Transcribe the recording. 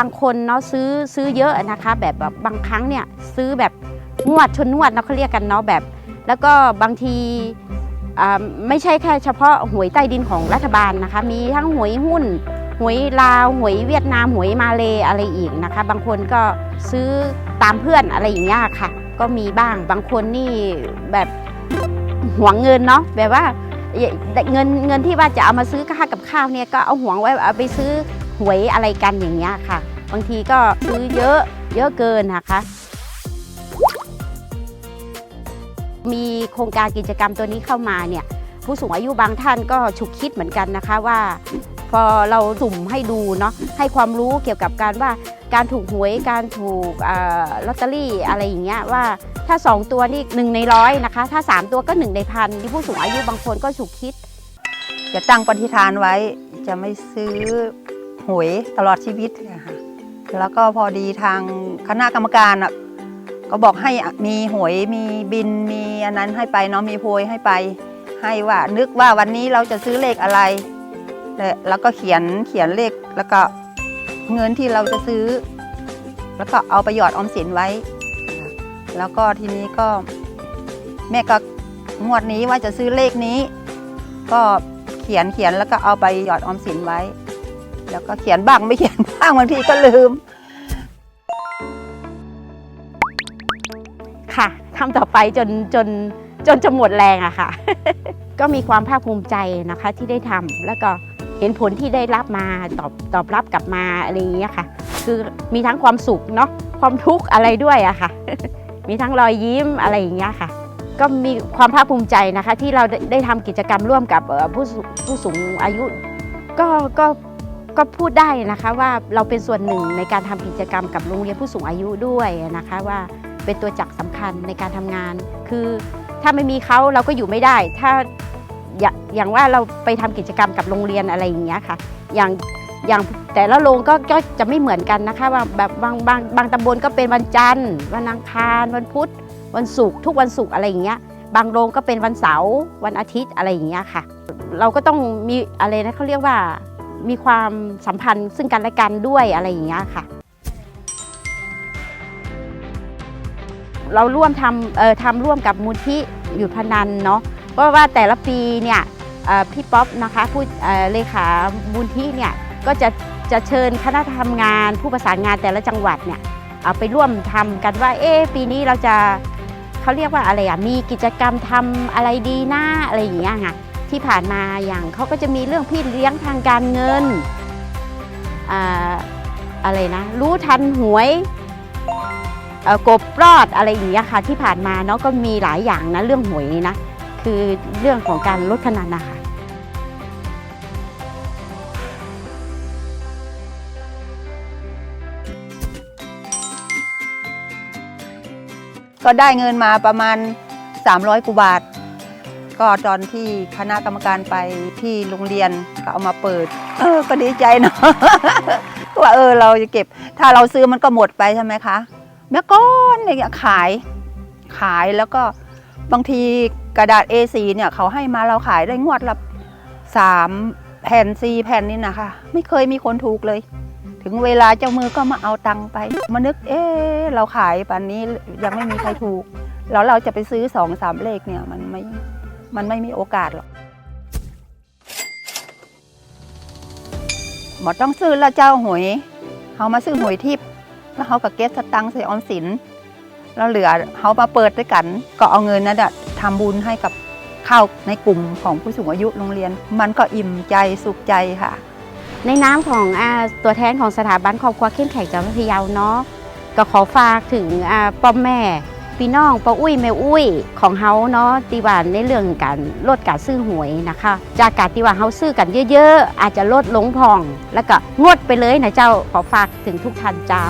บางคนเนาะซื้อซื้อเยอะนะคะ แบบแบบบางครั้งเนี่ยซื้อแบบงวดชนงวดเนาะเขาเรียกกันเนาะแบบ แล้วก็บางทีอ่าไม่ใช่แค่เฉพาะหวยใต้ดินของรัฐบาลนะคะ มีทั้งหวยหุ้นหวยลาวหวยเวียดนามหวยมาเลอะไรอีกนะคะ บางคนก็ซื้อตามเพื่อนอะไรอย่างเงี้ยค่ะ ก็มีบ้างบางคนนี่แบบหวงเงินเนาะแบบว่าเงินเงินที่ว่าจะเอามาซื้อค่ากับข้าวเนี่ยก็เอาหวงไว้เอาไปซื้อหวยอะไรกันอย่างเงี้ยค่ะ บางทีก็ซื้อเยอะเยอะเกินนะคะ มีโครงการกิจกรรมตัวนี้เข้ามาเนี่ยผู้สูงอายุบางท่านก็ฉุกคิดเหมือนกันนะคะว่า พอเราสุ่มให้ดูเนาะให้ความรู้เกี่ยวกับการว่าการถูกหวยการถูกอลอตเตอรี่อะไรอย่างเงี้ยว่าถ้า 2 ตัวนี่หนึ่งในร้อยนะคะ ถ้า 3 ตัวก็ 1 ในพันที่ผู้สูงอายุบางคนก็ฉุกคิด จะตั้งปณิธานไว้จะไม่ซื้อหวยตลอดชีวิตค่ะ แล้วก็พอดีทางคณะกรรมการอะก็บอกให้มีหวยมีบินมีอันนั้นให้ไปเนาะมีโพยให้ไป ให้ว่านึกว่าวันนี้เราจะซื้อเลขอะไร แล้วก็เขียนเขียนเลขแล้วก็เงินที่เราจะซื้อ แล้วก็เอาไปหยอดออมสินไว้ แล้วก็ทีนี้ก็แม่ก็งวดนี้ว่าจะซื้อเลขนี้ ก็เขียนเขียนแล้วก็เอาไปหยอดออมสินไว้ แล้วก็เขียนบ้างไม่เขียนบ้างบางทีก็ลืม ค่ะทำต่อไปจนจนจนจะหมดแรงอะค่ะ ก็มีความภาคภูมิใจนะคะที่ได้ทำแล้วก็เห็นผลที่ได้รับมาตอบตอบรับกลับมาอะไรอย่างเงี้ยค่ะ คือมีทั้งความสุขเนาะความทุกข์อะไรด้วยอะค่ะ มีทั้งรอยยิ้มอะไรอย่างเงี้ยค่ะ ก็มีความภาคภูมิใจนะคะ ที่เราได้ทำกิจกรรมร่วมกับผู้ผู้สูงอายุ ก็ก็ ก็พูดได้นะคะว่าเราเป็นส่วนหนึ่งในการทำกิจกรรมกับโรงเรียนผู้สูงอายุด้วยนะคะว่าเป็นตัวจักรสำคัญในการทำงาน คือถ้าไม่มีเขาเราก็อยู่ไม่ได้ ถ้าอย่าอย่างว่าเราไปทำกิจกรรมกับโรงเรียนอะไรอย่างเงี้ยค่ะ อย่างอย่างแต่ละโรงก็ก็จะไม่เหมือนกันนะคะว่าแบบบางบางบางตำบลก็เป็นวันจันทร์วันอังคาร วันพุธ วันศุกร์ทุกวันศุกร์อะไรอย่างเงี้ยบางโรงก็เป็นวันเสาร์วันอาทิตย์อะไรอย่างเงี้ยค่ะ เราก็ต้องมีอะไรนะเขาเรียกว่า มีความสัมพันธ์ซึ่งกันและกันด้วยอะไรอย่างเงี้ยค่ะ เราร่วมทำเอ่อทำร่วมกับมูลที่หยุดพนันเนาะเพราะว่าแต่ละปีเนี่ยพี่ป๊อปนะคะผู้เเลขามูลที่เนี่ยก็จะจะเชิญคณะทำงานผู้ประสานงานแต่ละจังหวัดเนี่ยเอาไปร่วมทำกันว่า เอ๊ปีนี้เราจะเขาเรียกว่าอะไรอะมีกิจกรรมทำอะไรดีหน้าอะไรอย่างเงี้ยค่ะ ที่ผ่านมาอย่างเขาก็จะมีเรื่องพี่เลี้ยงทางการเงินอ่าอะไรนะรู้ทันหวยกบรอดอะไรอย่างเงี้ยค่ะที่ผ่านมาเนาะก็มีหลายอย่างนะเรื่องหวยนะคือเรื่องของการลดพนันนะคะก็ได้เงินมาประมาณ 300กว่าบาท ก็ตอนที่คณะกรรมการไปที่โรงเรียนก็เอามาเปิด เออก็ดีใจเนาะว่าเออเราจะเก็บ ถ้าเราซื้อมันก็หมดไปใช่ไหมคะเมื่อก่อนเนี่ยขาย ขายแล้วก็บางทีกระดาษ A4 เนี่ยเขาให้มาเราขายได้งวดละสามแผ่นสี่แผ่นนี่นะคะ ไม่เคยมีคนถูกเลย ถึงเวลาเจ้ามือก็มาเอาตังค์ไป มานึกเอ๊เราขายปันนี้ยังไม่มีใครถูก แล้วเราจะไปซื้อสองสามเลขเนี่ยมันไม่ มันไม่มีโอกาสหรอกหมอต้องซื้อแล้วเจ้าหวยเขามาซื้อหวยทิพย์แล้วเขาก็เก็บสตังค์ใส่ออมสิน แล้วเหลือเขามาเปิดด้วยกัน ก็เอาเงินนั้นทำบุญให้กับเข้าในกลุ่มของผู้สูงอายุโรงเรียน มันก็อิ่มใจสุขใจค่ะ ในน้ำของอตัวแทนของสถาบันครอบครัวเข้มแข็งจังหวัดพะเยาเนาะก็ขอฝากถึงอ่าป้อมแม่ พี่น้องป้าอุ้ยแม่อุ้ยของเฮาเนาะตีว่าในเรื่องการลดการซื้อหวยนะคะ จากการตีว่าเฮาซื้อกันเยอะ ๆ อาจจะลดลงพอง แล้วก็งดไปเลยนะเจ้าขอฝากถึงทุกท่านเจ้า